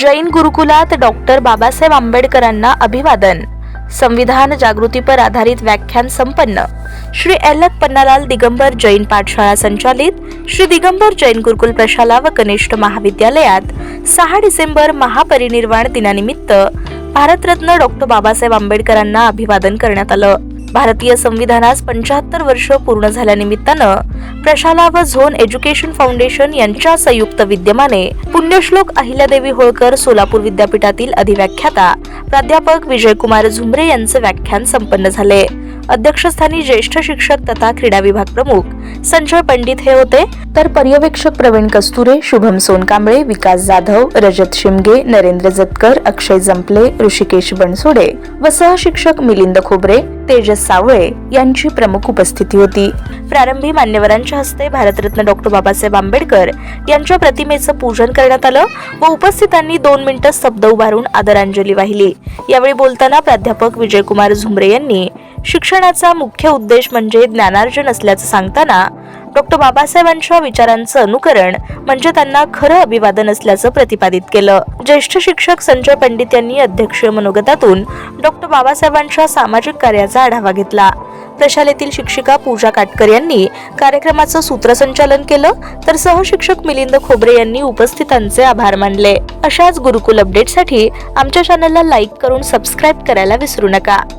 जैन गुरुकुलात डॉक्टर बाबासाहेब आंबेडकरांना अभिवादन. संविधान जागृतीपर आधारित व्याख्यान संपन्न. श्री एल्लत पन्नालाल दिगंबर जैन पाठशाळा संचालित श्री दिगंबर जैन गुरुकुल प्रशाला व कनिष्ठ महाविद्यालयात सहा डिसेंबर महापरिनिर्वाण दिनानिमित्त भारतरत्न डॉक्टर बाबासाहेब आंबेडकरांना अभिवादन करण्यात आलं. भारतीय संविधानास पंच्याहत्तर वर्ष पूर्ण झाल्यानिमित्तानं प्रशाला व झोन एज्युकेशन फाउंडेशन यांच्या संयुक्त विद्यमाने पुण्यश्लोक अहिल्यादेवी होळकर सोलापूर विद्यापीठातील अधिव्याख्याता प्राध्यापक विजयकुमार झुमरे यांचे व्याख्यान संपन्न झाले. अध्यक्षस्थानी ज्येष्ठ शिक्षक तथा क्रीडा विभाग प्रमुख संजय पंडित हे होते. तर पर्यवेक्षक प्रवीण कस्तुरे शुभम सोनकांबळे विकास जाधव रजत शिमगे नरेंद्र जतकर अक्षय जंपले ऋषिकेश बनसोडे व सहशिक्षक मिलिंद खोबरे तेजस सावळे यांची प्रमुख उपस्थिती होती. प्रारंभी मान्यवरांच्या हस्ते भारतरत्न डॉक्टर बाबासाहेब आंबेडकर यांच्या प्रतिमेचं पूजन करण्यात आलं व उपस्थितांनी दोन मिनिटं स्तब्ध उभारून आदरांजली वाहिली. यावेळी बोलताना प्राध्यापक विजयकुमार झुमरे यांनी शिक्षणाचा मुख्य उद्देश म्हणजे ज्ञानार्जन असल्याचं सांगताना डॉक्टर बाबासाहेबांच्या विचारांचं अनुकरण म्हणजे त्यांना खरं अभिवादन असल्याचं प्रतिपादित केलं. ज्येष्ठ शिक्षक संजय पंडित यांनी अध्यक्षीय मनोगतातून डॉक्टर बाबासाहेबांच्या सामाजिक कार्याचा आढावा घेतला. प्रशालेतील शिक्षिका पूजा काटकर यांनी कार्यक्रमाचं सूत्रसंचालन केलं तर सहशिक्षक मिलिंद खोबरे यांनी उपस्थितांचे आभार मानले. अशाच गुरुकुल अपडेटसाठी आमच्या चॅनलला लाईक करून सबस्क्राईब करायला विसरू नका.